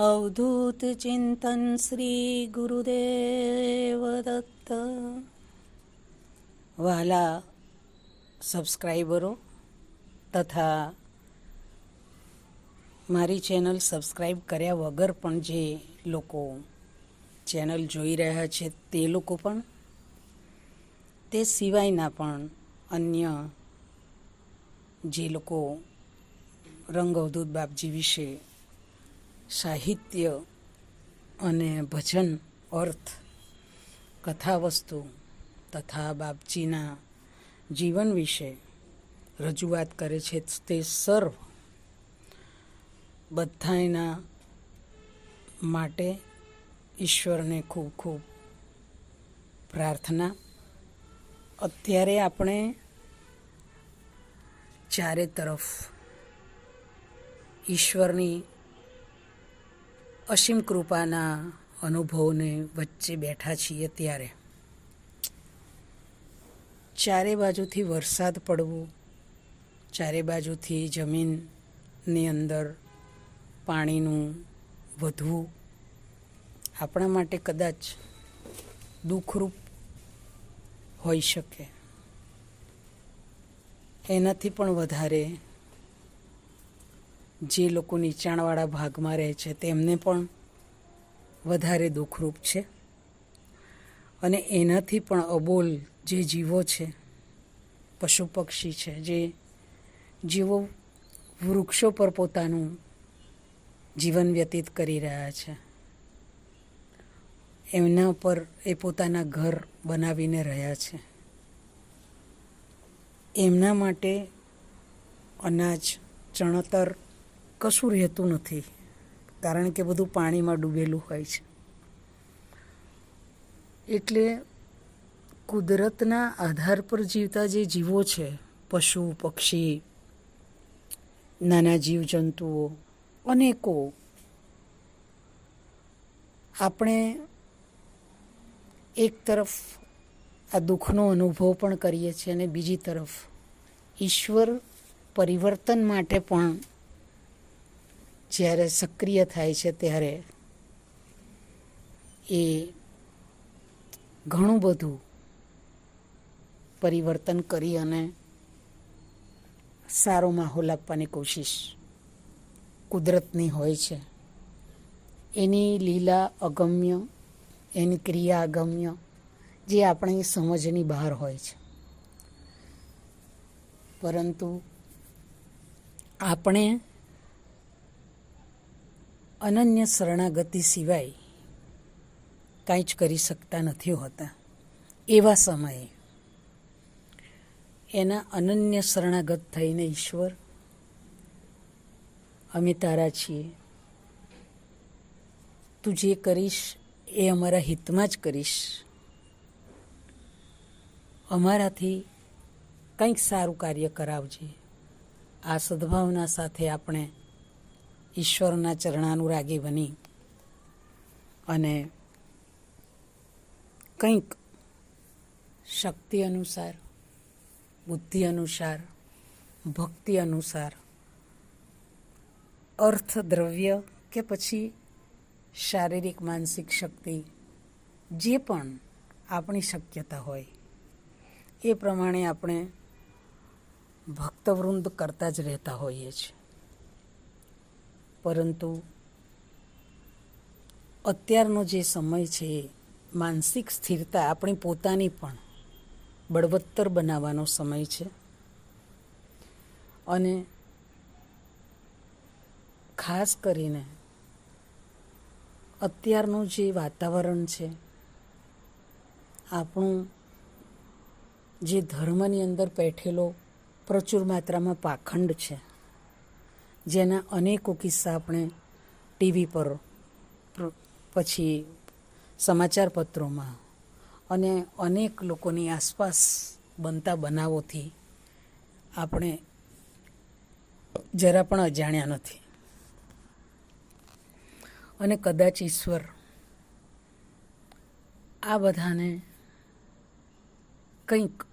અવધૂત ચિંતન શ્રી ગુરુદેવ દત્ત વાલા સબસ્ક્રાઈબરો તથા મારી ચેનલ સબસ્ક્રાઈબ કર્યા વગર પણ જે લોકો ચેનલ જોઈ રહ્યા છે તે લોકો પણ તે સિવાયના પણ અન્ય જે લોકો રંગ અવધૂત બાપજી વિશે સાહિત્ય અને ભજન, અર્થ કથા વસ્તુ તથા બાપજીના જીવન વિશે રજૂઆત કરે છે તે સર્વ બધાના માટે ઈશ્વરને ખૂબ ખૂબ પ્રાર્થના. અત્યારે આપણે ચારે તરફ ઈશ્વરની અસીમ કૃપાના અનુભવને વચ્ચે બેઠા છીએ ત્યારે. ચારે બાજુથી વરસાદ પડવો, ચારે બાજુથી જમીનની અંદર પાણીનું વધવું, આપણા માટે કદાચ દુઃખરૂપ હોઈ શકે. એનાથી પણ વધારે જે લોકો નીચાણવાળા ભાગમાં રહે છે, તેમને પણ વધારે દુઃખરૂપ છે. અને એનાથી પણ અબોલ જે જીવો છે, પશુ પક્ષી છે, જે જીવો વૃક્ષો પર પોતાનું જીવન વ્યતીત કરી રહ્યા છે, એમના પર એ પોતાના ઘર બનાવીને રહ્યા છે. એમના માટે અનાજ, ચણતર કશું રહેતું નથી, કારણ કે બધું પાણીમાં ડૂબેલું હોય છે. એટલે કુદરતના આધાર પર જીવતા જે જીવો છે, પશુ, પક્ષી, નાના જીવજંતુઓ, અનેકો, આપણે એક તરફ આ દુઃખનો અનુભવ પણ કરીએ છીએ અને બીજી તરફ ઈશ્વર પરિવર્તન માટે પણ જ્યારે સક્રિય થાય છે ત્યારે એ ઘણું બધું પરિવર્તન કરી અને સારો માહોલ આપવાની કોશિશ કુદરતની હોય છે. એની લીલા અગમ્ય, એની ક્રિયા અગમ્ય જે આપણી સમજની બહાર હોય છે. પરંતુ આપણે અનન્ય શરણાગતિ સિવાય કાંઈ જ કરી શકતા નથી હોતા. એવા સમયે એના અનન્ય શરણાગત થઈને ઈશ્વર, અમે તારા છીએ. તું જે કરીશ એ અમારા હિતમાં જ કરીશ. અમારાથી કંઈક સારું કાર્ય કરાવજે. આ સદભાવના સાથે આપણે ઈશ્વરના ચરણાનુરાગી બની. અને કંઈક શક્તિ અનુસાર, બુદ્ધિ અનુસાર, ભક્તિ અનુસાર, અર્થ દ્રવ્ય કે પછી શારીરિક માનસિક શક્તિ, જે પણ આપણી શક્યતા હોય, એ પ્રમાણે આપણે ભક્તવૃંદ કરતા જ રહેતા હોઈએ છીએ. પરંતુ અત્યારનો જે સમય છે, માનસિક સ્થિરતા આપણી પોતાની પણ બળવત્તર બનાવવાનો સમય છે. અને ખાસ કરીને અત્યારનું જે વાતાવરણ છે, આપણું જે ધર્મની અંદર બેઠેલો પ્રચુર માત્રામાં પાખંડ છે. જેના અનેકો કિસ્સા આપણે ટીવી પર પછી સમાચાર પત્રોમાં અને અનેક લોકોની આસપાસ બનતા બનાવોથી આપણે જરા પણ અજાણ્યા નથી. અને કદાચ ઈશ્વર આ બધાને કંઈક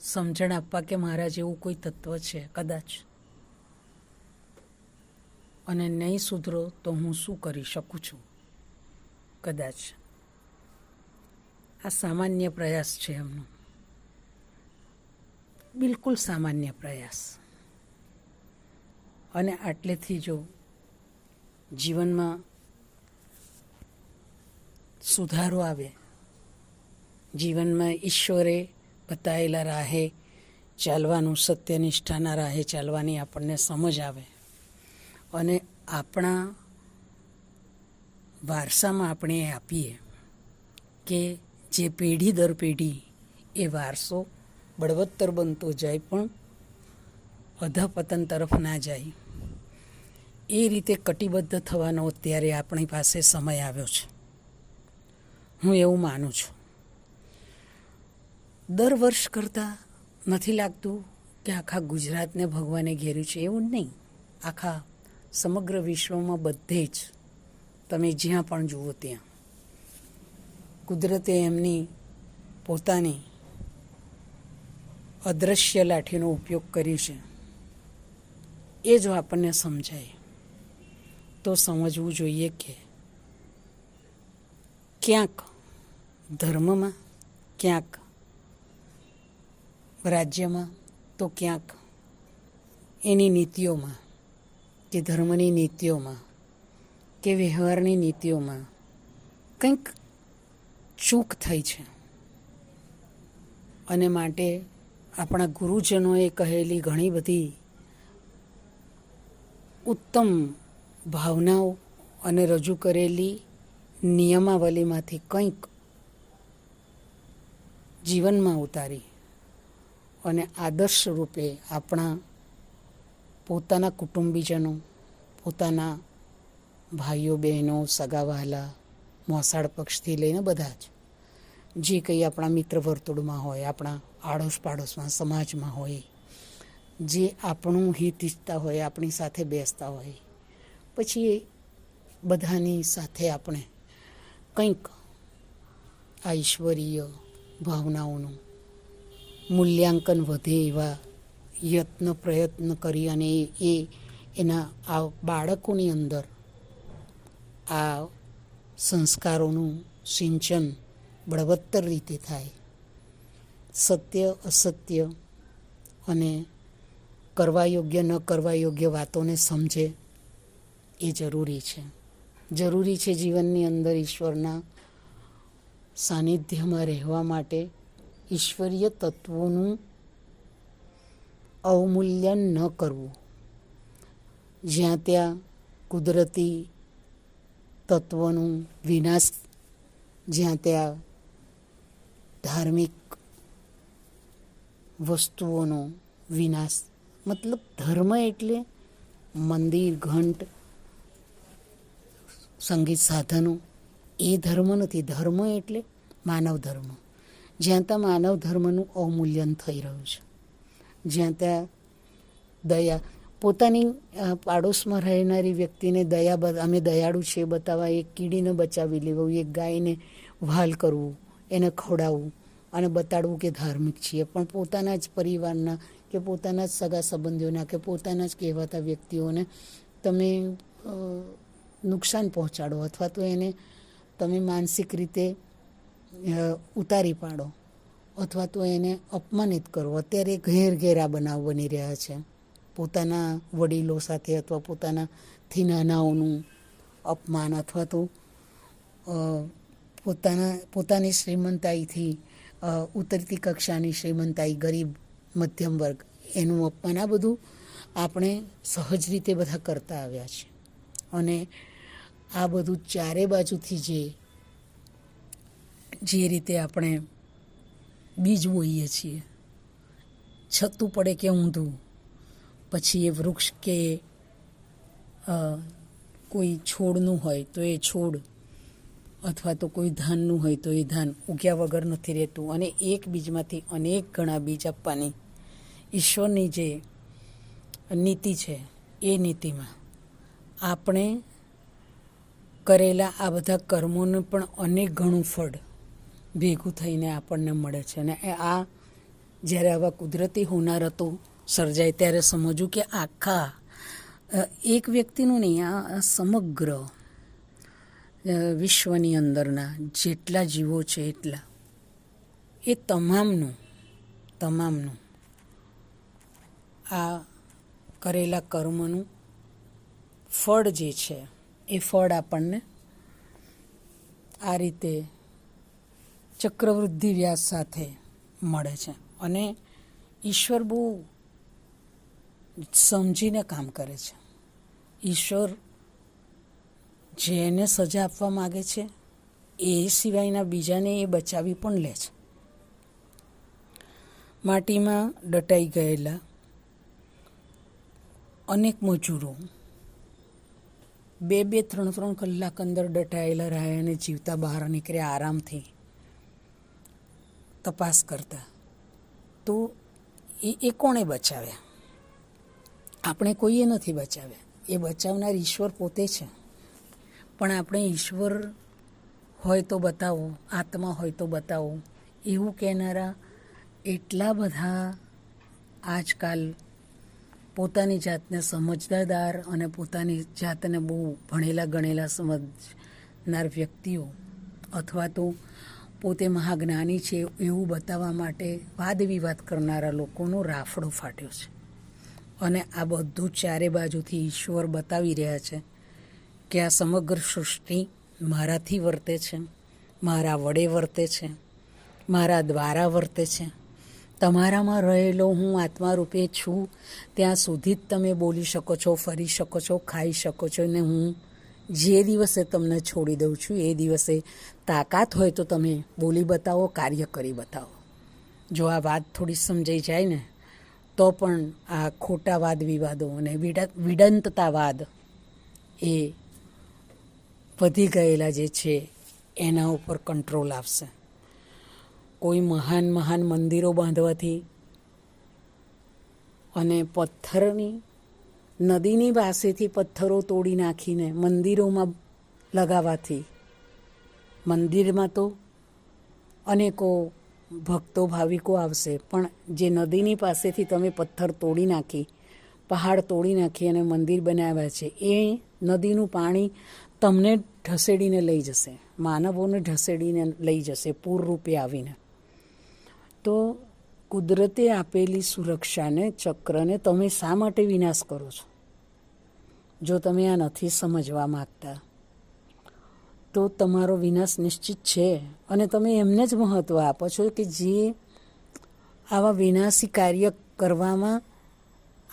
સમજણ આપવા કે મારા જેવું કોઈ તત્વ છે, કદાચ. અને નહીં સુધરો તો હું શું કરી શકું છું? કદાચ. આ સામાન્ય પ્રયાસ છે એમનો. બિલકુલ સામાન્ય પ્રયાસ. અને આટલેથી જો જીવનમાં સુધારો આવે, જીવનમાં ઈશ્વરે બતાવેલા રાહે ચાલવાનું, સત્યનિષ્ઠાના રાહે ચાલવાની આપણને સમજ આવે અને આપણા વારસામાં આપણે એ આપીએ કે જે પેઢી દર પેઢી એ વારસો બળવત્તર બનતો જાય પણ અધપતન તરફ ના જાય. એ રીતે કટિબદ્ધ થવાનો અત્યારે આપણી પાસે સમય આવ્યો છે. હું એવું માનું છું. દર વર્ષ કરતાં નથી લાગતું કે આખા ગુજરાતને ભગવાને ઘેર્યું છે. એવું નહીં. આખા સમગ્ર વિશ્વમાં બધે જ તમે જ્યાં પણ જુઓ ત્યાં. કુદરતે એમની પોતાની અદૃશ્ય લાઠીનો ઉપયોગ કર્યો છે. એ જો આપણને સમજાય, તો સમજવું જોઈએ કે ક્યાંક ધર્મમાં, ક્યાંક રાજ્યમાં, તો ક્યાંક એની નીતિઓમાં કે ધર્મની નીતિઓમાં, કે વ્યવહારની નીતિઓમાં કંઈક ચૂક થઈ છે. અને માટે આપણા ગુરુજનોએ કહેલી ઘણી બધી ઉત્તમ ભાવનાઓ અને રજૂ કરેલી નિયમાવલીમાંથી કંઈક જીવનમાં ઉતારી અને આદર્શ રૂપે આપણા પોતાના કુટુંબીજનો, પોતાના ભાઈઓ, બહેનો, સગા, વહાલા, મોસાળ પક્ષથી લઈને બધા જ. જે કંઈ આપણા મિત્ર વર્તુળમાં હોય, આપણા આડોશ પાડોશમાં સમાજમાં હોય, જે આપણું હિત ઈચ્છતા હોય, આપણી સાથે બેસતા હોય, પછી એ બધાની સાથે આપણે કંઈક આ ઈશ્વરીય ભાવનાઓનું મૂલ્યાંકન વધે એવા યત્ન પ્રયત્ન કરી અને એ એના આ બાળકોની અંદર આ સંસ્કારોનું સિંચન બળવત્તર રીતે થાય. સત્ય, અસત્ય અને કરવા યોગ્ય, ન કરવા યોગ્ય વાતોને સમજે એ જરૂરી છે. જરૂરી છે જીવનની અંદર ઈશ્વરના સાનિધ્યમાં રહેવા માટે ઈશ્વરીય તત્વોનું અવમૂલ્યન ન કરવું. જ્યાં ત્યાં કુદરતી તત્વનું વિનાશ, જ્યાં ત્યાં ધાર્મિક વસ્તુઓનો વિનાશ. મતલબ ધર્મ એટલે મંદિર, ઘંટ, સંગીત સાધનો. એ ધર્મ નથી. ધર્મ એટલે માનવ ધર્મ. જ્યાં ત્યાં માનવ ધર્મનું અવમૂલ્યન થઈ રહ્યું છે. જ્યાં ત્યાં દયા, પોતાની પાડોશમાં રહેનારી વ્યક્તિને દયા અમે દયાળુ છે બતાવવા, એક કીડીને બચાવી લેવું, એક ગાયને વહાલ કરવું, એને ખવડાવવું અને બતાડવું કે ધાર્મિક છીએ. પણ પોતાના જ પરિવારના કે પોતાના જ સગા સંબંધીઓના કે પોતાના જ કહેવાતા વ્યક્તિઓને તમે નુકસાન પહોંચાડો અથવા તો એને તમે માનસિક રીતે ઉતારી પાડો. અથવા તો એને અપમાનિત કરવો. અત્યારે ઘેર ઘેર બનાવ બની રહ્યા છે. પોતાના વડીલો સાથે અથવા પોતાનાથી નાનાઓનું અપમાન અથવા તો પોતાના, પોતાની શ્રીમંતાઈથી ઉતરતી કક્ષાની શ્રીમંતાઈ, ગરીબ, મધ્યમ વર્ગ, એનું અપમાન, આ બધું આપણે સહજ રીતે બધા કરતા આવ્યા છે. અને આ બધું ચારે બાજુથી જે જે રીતે આપણે બીજ બોઈએ છીએ. છતું પડે કે ઊંધું. પછી એ વૃક્ષ કે કોઈ છોડનું હોય તો એ છોડ અથવા તો કોઈ ધાનનું હોય તો એ ધાન ઉગ્યા વગર નથી રહેતું. અને એક બીજમાંથી અનેક ઘણા બીજ આપવાની ઈશ્વરની જે નીતિ છે એ નીતિમાં આપણે કરેલા આ બધા કર્મોનું પણ અનેક ઘણું ફળ ભેગું થઈને આપણને મળે છે. અને આ જ્યારે આવા કુદરતી હોનારતો સર્જાય ત્યારે સમજવું કે આખા એક વ્યક્તિનું નહીં, આ આ સમગ્ર વિશ્વની અંદરના જેટલા જીવો છે એટલા, એ તમામનું તમામનું, આ કરેલા કર્મનું ફળ જે છે, એ ફળ આપણને આ રીતે ચક્રવૃદ્ધિ વ્યાસ સાથે મળે છે. અને ઈશ્વર બહુ સમજીને કામ કરે છે. ઈશ્વર જેને સજા આપવા માગે છે, એ સિવાયના બીજાને એ બચાવી પણ લે છે. માટીમાં દટાઈ ગયેલા અનેક મજૂરો બે બે, ત્રણ ત્રણ કલાક અંદર દટાયેલા રહ્યા અને જીવતા બહાર નીકળ્યા આરામથી. તપાસ કરતા. તો એ એ કોણે બચાવ્યા? આપણે કોઈએ નથી બચાવ્યા. એ બચાવનાર ઈશ્વર પોતે છે. પણ આપણે ઈશ્વર હોય તો બતાવો, આત્મા હોય તો બતાવો. એવું કહેનારા એટલા બધા આજકાલ પોતાની જાતને સમજદાર અને પોતાની જાતને બહુ ભણેલા ગણેલા સમજનાર વ્યક્તિઓ અથવા તો પોતે મહાજ્ઞાની છે એવું બતાવવા માટે વાદ વિવાદ કરનારા લોકોનો રાફડો ફાટ્યો છે. અને આ બધું ચારે બાજુથી ઈશ્વર બતાવી રહ્યા છે કે આ સમગ્ર સૃષ્ટિ મારાથી વર્તે છે, મારા વડે વર્તે છે, મારા દ્વારા વર્તે છે. તમારામાં રહેલો હું આત્મા રૂપે છું. ત્યાં સુધી જ તમે બોલી શકો છો, ફરી શકો છો, ખાઈ શકો છો ને હું જે દિવસે તમને છોડી દઉં છું, એ દિવસે તાકાત હોય તો તમે બોલી બતાવો, કાર્ય કરી બતાવો. જો આ વાત થોડી સમજાઈ જાય ને, તો પણ આ ખોટા વાદ વિવાદો અને વિડ- વિડંતતાવાદ એ વધી ગયેલા જે છે, એના ઉપર કંટ્રોલ આવશે. કોઈ મહાન મહાન મંદિરો બાંધવાથી અને પથ્થરની નદીની પાસેથી પથ્થરો તોડી નાખીને મંદિરોમાં લગાવવાથી મંદિરમાં તો અનેકો ભક્તો, ભાવિકો આવશે, પણ જે નદીની પાસેથી તમે પથ્થર તોડી નાખી, પહાડ તોડી નાખી અને મંદિર બનાવ્યા છે, એ નદીનું પાણી તમને ઢસેડીને લઈ જશે, માનવોને ઢસેડીને લઈ જશે, પૂરરૂપે આવીને. તો કુદરતે આપેલી સુરક્ષાને, ચક્રને તમે શા માટે વિનાશ કરો છો? જો તમે આ નથી સમજવા માંગતા, તો તમારો વિનાશ નિશ્ચિત છે. અને તમે એમને જ મહત્ત્વ આપો છો કે જે આવા વિનાશી કાર્ય કરવામાં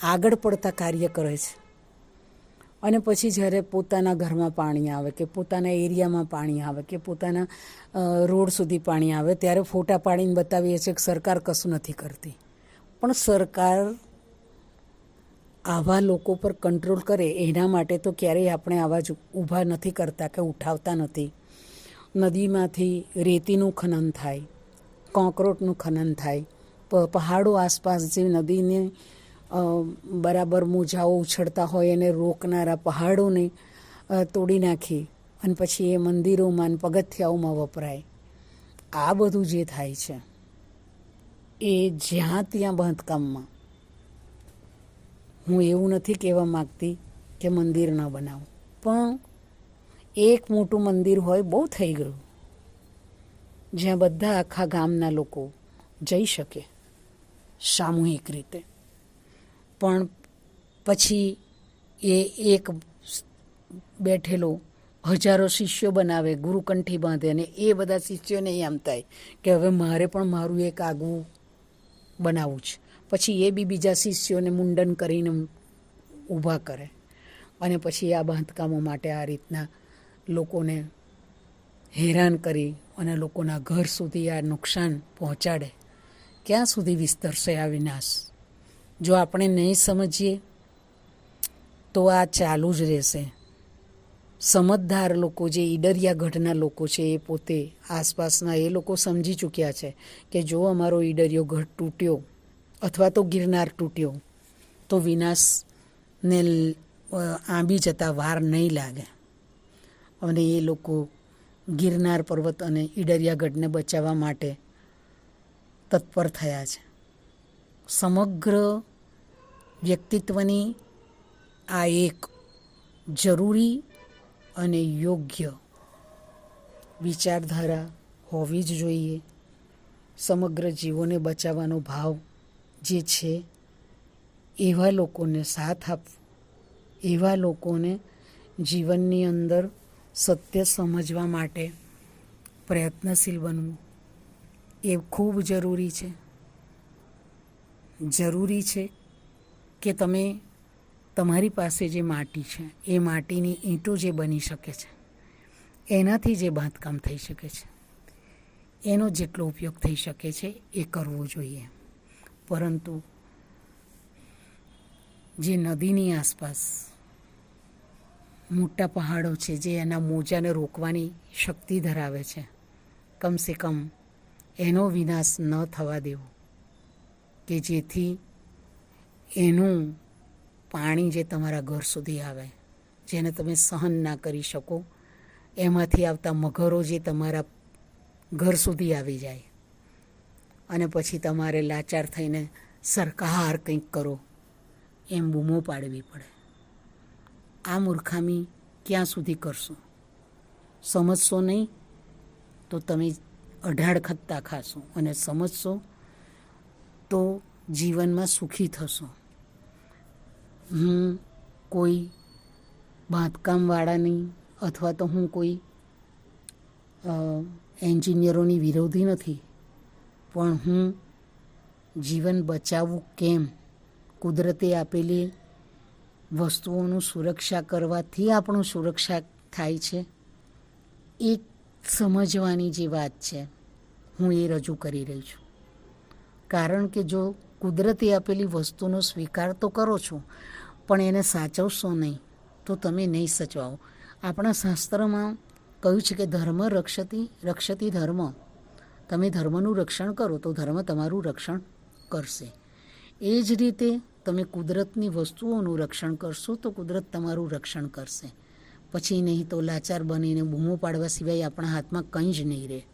આગળ પડતા કાર્ય કરે છે. અને પછી જ્યારે પોતાના ઘરમાં પાણી આવે કે પોતાના એરિયામાં પાણી આવે કે પોતાના રોડ સુધી પાણી આવે, ત્યારે ફોટા પાડીને બતાવીએ છીએ કે સરકાર કશું નથી કરતી. પણ સરકાર આવા લોકો પર કંટ્રોલ કરે, એના માટે તો ક્યારેય આપણે આવા જ ઊભા નથી કરતા કે ઉઠાવતા નથી. નદીમાંથી રેતીનું ખનન થાય, કોંક્રોટનું ખનન થાય પહાડો આસપાસ જે નદીને બરાબર મોજાઓ ઉછળતા હોય એને રોકનારા પહાડોને તોડી નાખી અને પછી એ મંદિરોમાં અને પગથિયાઓમાં વપરાય. આ બધું જે થાય છે, એ જ્યાં ત્યાં બાંધકામમાં હું એવું નથી કહેવા માગતી કે મંદિર ન બનાવું. પણ એક મોટું મંદિર હોય બહુ થઈ ગયું, જ્યાં બધા આખા ગામના લોકો જઈ શકે સામૂહિક રીતે. પણ પછી એ એક બેઠેલો હજારો શિષ્યો બનાવે, ગુરુકંઠી બાંધે અને એ બધા શિષ્યોને એમ થાય કે હવે મારે પણ મારું એક આગવું બનાવવું છે. પછી એ બી બીજા શિષ્યોને મુંડન કરીને ઊભા કરે. અને પછી આ બાંધકામો માટે આ રીતના લોકોને હેરાન કરી અને લોકોના ઘર સુધી આ નુકસાન પહોંચાડે. ક્યાં સુધી વિસ્તરશે આ વિનાશ? જો આપણે નહીં સમજીએ, તો આ ચાલુ જ રહેશે. સમજદાર લોકો જે ઈડરિયા ગઢના લોકો છે, એ પોતે આસપાસના એ લોકો સમજી ચૂક્યા છે કે જો અમારો ઈડરિયો ગઢ તૂટ્યો અથવા તો ગિરનાર તૂટ્યો, તો વિનાશને આંબી જતા વાર નહીં લાગે. અને એ લોકો ગિરનાર પર્વત અને ઈડરિયાગઢને બચાવવા માટે તત્પર થયા છે. સમગ્ર વ્યક્તિત્વની આ એક જરૂરી અને યોગ્ય વિચારધારા હોવી જ જોઈએ. સમગ્ર જીવોને બચાવવાનો ભાવ જે છે, એવા લોકોને સાથ આપવો, એવા લોકોને જીવનની અંદર સત્ય સમજવા માટે પ્રયત્નશીલ બનવું, એ ખૂબ જરૂરી છે. જરૂરી છે કે તમે તમારી પાસે જે માટી છે, એ માટીની ઈંટો જે બની શકે છે, એનાથી જે બાંધકામ થઈ શકે છે, એનો જેટલો ઉપયોગ થઈ શકે છે, એ કરવો જોઈએ. પરંતુ જે નદીની આસપાસ મોટા પહાડો છે, જે એના મોજાને રોકવાની શક્તિ ધરાવે છે, કમસે કમ એનો વિનાશ ન થવા દેવો. કે જેથી એનું પાણી જે તમારા ઘર સુધી આવે, જેને તમે સહન ના કરી શકો, એમાંથી આવતા મગરો જે તમારા ઘર સુધી આવી જાય અને પછી તમારે લાચાર થઈને સરકાર કંઈક કરો, એમ બૂમો પાડવી પડે. આ મૂર્ખામી ક્યાં સુધી કરશો? સમજશો નહીં? તો તમે અઢાડ ખત્તા ખાશો અને સમજશો તો જીવનમાં સુખી થશો. હું કોઈ બાંધકામવાળાની અથવા તો હું કોઈ એન્જિનિયરોની વિરોધી નથી. પણ હું જીવન બચાવવું કેમ? કુદરતે આપેલી વસ્તુઓનું સુરક્ષા કરવાથી આપણું સુરક્ષા થાય છે? એ સમજવાની જે વાત છે, હું એ રજૂ કરી રહી છું. કારણ કે જો કુદરતે આપેલી વસ્તુનો સ્વીકાર તો કરો છો, પણ એને સાચવશો નહીં, તો તમે નહીં સચવાઓ. આપણા શાસ્ત્રમાં કહ્યું છે કે ધર્મ રક્ષતી રક્ષતી ધર્મ. તમે ધર્મનું રક્ષણ કરો તો ધર્મ તમારું રક્ષણ કરશે. એ જ રીતે તમે કુદરતની વસ્તુઓનું રક્ષણ કરશો તો કુદરત તમારું રક્ષણ કરશે. પછી નહીં તો લાચાર બનીને બૂમો પાડવા સિવાય આપણા હાથમાં કંઈ જ નહીં રહે.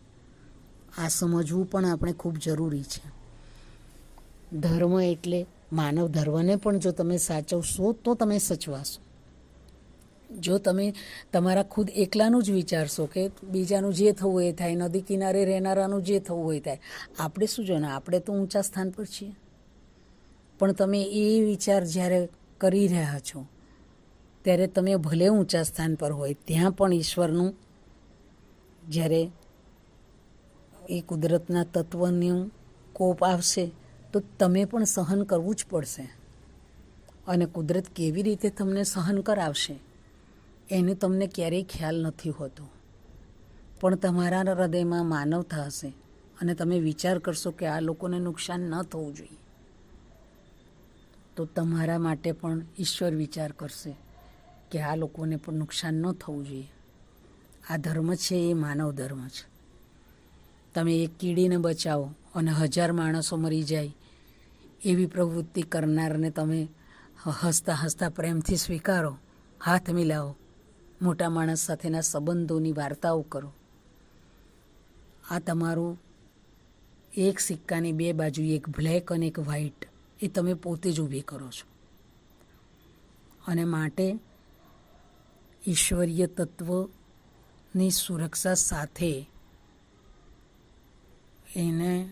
આ સમજવું પણ આપણે ખૂબ જરૂરી છે. ધર્મ એટલે માનવ ધર્મને પણ જો તમે સાચવશો તો તમે સચવાશો. જો તમે તમારા ખુદ એકલાનું જ વિચારશો કે બીજાનું જે થવું એ થાય, નદી કિનારે રહેનારાનું જે થવું એ થાય. આપણે શું જો ને, આપણે તો ઊંચા સ્થાન પર છીએ. પણ તમે એ વિચાર જ્યારે કરી રહ્યા છો, ત્યારે તમે ભલે ઊંચા સ્થાન પર હોય, ત્યાં પણ ઈશ્વરનું જ્યારે એ કુદરતના તત્વનું કોપ આવશે, તો તમે પણ સહન કરવું જ પડશે. અને કુદરત કેવી રીતે તમને સહન કરાવશે? એનો તમને ક્યારેય ખ્યાલ નથી હોતો. પણ તમારા હૃદયમાં માનવતા હશે અને તમે વિચાર કરશો કે આ લોકોને નુકસાન ન થવું જોઈએ. તો તમારા માટે પણ ઈશ્વર વિચાર કરશે કે આ લોકોને પણ નુકસાન ન થવું જોઈએ. આ ધર્મ છે, એ માનવ ધર્મ છે. તમે એક કીડીને બચાવો અને હજાર માણસો મરી જાય એવી પ્રવૃત્તિ કરનારને તમે હસતા હસતા પ્રેમથી સ્વીકારો, હાથ મિલાવો મોટા માણસ સાથેના સંબંધોની વાર્તાઓ કરો. આ તમારું એક સિક્કાની બે બાજુ એક બ્લેક અને એક વ્હાઈટ એ તમે પોતે જ ઊભી કરો છો. અને માટે ઈશ્વરીય તત્વની સુરક્ષા સાથે એને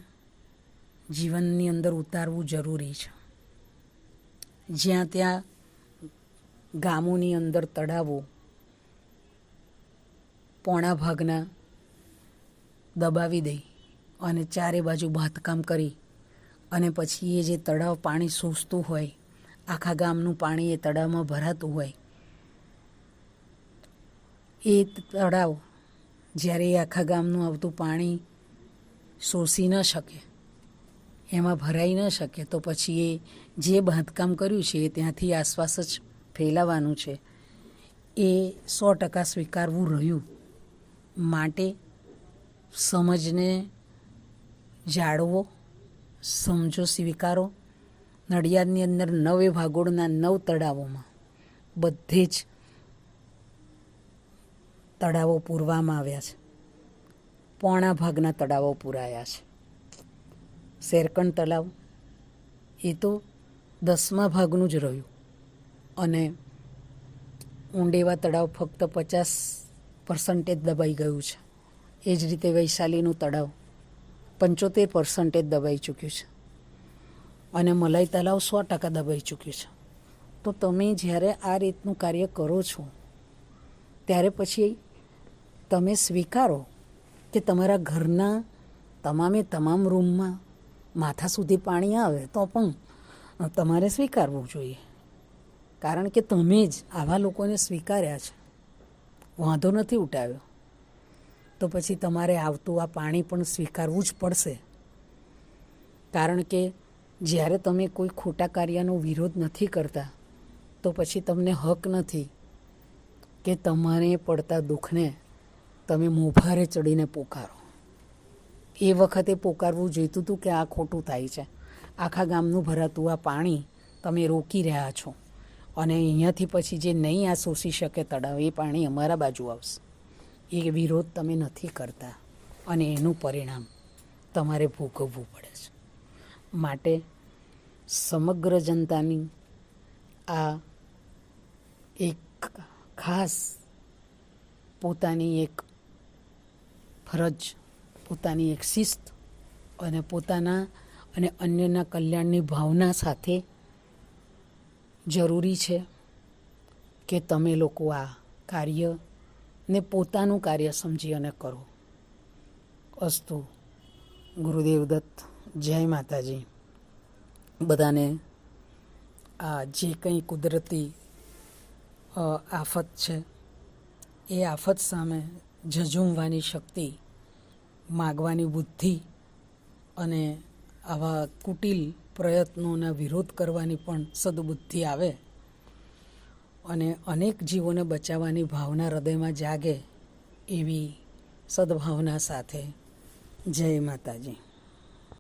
જીવનની અંદર ઉતારવું જરૂરી છે. જ્યાં ત્યાં ગામોની અંદર તળાવો પોણા ભાગના દબાવી દઈ અને ચારે બાજુ બાંધકામ કરી અને પછી એ જે તળાવ પાણી શોષતું હોય, આખા ગામનું પાણી એ તળાવમાં ભરાતું હોય, એ તળાવ જ્યારે એ આખા ગામનું આવતું પાણી શોષી ન શકે, એમાં ભરાઈ ન શકે, તો પછી એ જે બાંધકામ કર્યું છે એ ત્યાંથી આસપાસ જ ફેલાવાનું છે. એ સો ટકા સ્વીકારવું રહ્યું. માટે સમજને જાળવો, સમજો, સ્વીકારો. નડિયાદની અંદર નવે ભાગોળના નવ તળાવોમાં બધે જ તળાવો પૂરવામાં આવ્યા છે. પોણા ભાગના તળાવો પૂરાયા છે. શેરકણ તળાવ, એ તો દસમા ભાગનું જ રહ્યું. અને ઊંડેવા તળાવ ફક્ત પચાસ પર્સન્ટેજ દબાઈ ગયું છે. એ જ રીતે વૈશાલીનું તળાવ પંચોતેર પર્સન્ટેજ દબાઈ ચૂક્યું છે. અને મલાઈ તળાવ સો ટકા દબાઈ ચૂક્યું છે. તો તમે જ્યારે આ રીતનું કાર્ય કરો છો, ત્યારે પછી તમે સ્વીકારો કે તમારા ઘરના તમામે તમામ રૂમમાં માથા સુધી પાણી આવે તો પણ તમારે સ્વીકારવું જોઈએ. કારણ કે તમે જ આવા લોકોને સ્વીકાર્યા છે. વાંધો નથી ઉઠાવ્યો. તો પછી તમારે આવતું આ પાણી પણ સ્વીકારવું જ પડશે. કારણ કે જ્યારે તમે કોઈ ખોટા કાર્યનો વિરોધ નથી કરતા, તો પછી તમને હક નથી કે તમારે પડતા દુઃખને તમે મોભારે ચડીને પોકારો. એ વખતે પોકારવું જોઈતું હતું કે આ ખોટું થાય છે. આખા ગામનું ભરાતું આ પાણી તમે રોકી રહ્યા છો. અને અહીંયાથી પછી જે નહીં આ શોષી શકે તળાવ, એ પાણી અમારા બાજુ આવશે. એ વિરોધ તમે નથી કરતા. અને એનું પરિણામ તમારે ભોગવવું પડે છે. માટે સમગ્ર જનતાની આ એક ખાસ પોતાની એક ફરજ, પોતાની એક શિસ્ત અને પોતાના અને અન્યના કલ્યાણની ભાવના સાથે જરૂરી છે કે તમે લોકો આ કાર્ય ને પોતાનું કાર્ય સમજી અને કરો. અસ્તુ, ગુરુદેવ દત્ત, જય માતાજી. બધાને આ જે કંઈ કુદરતી આફત છે, એ આફત સામે ઝઝૂમવાની શક્તિ, માગવાની બુદ્ધિ અને આવા કુટિલ પ્રયત્નોના વિરોધ કરવાની પણ સદબુદ્ધિ આવે. અને અનેક જીવોને બચાવવાની ભાવના હૃદયમાં જાગે એવી સદભાવના સાથે જય માતાજી.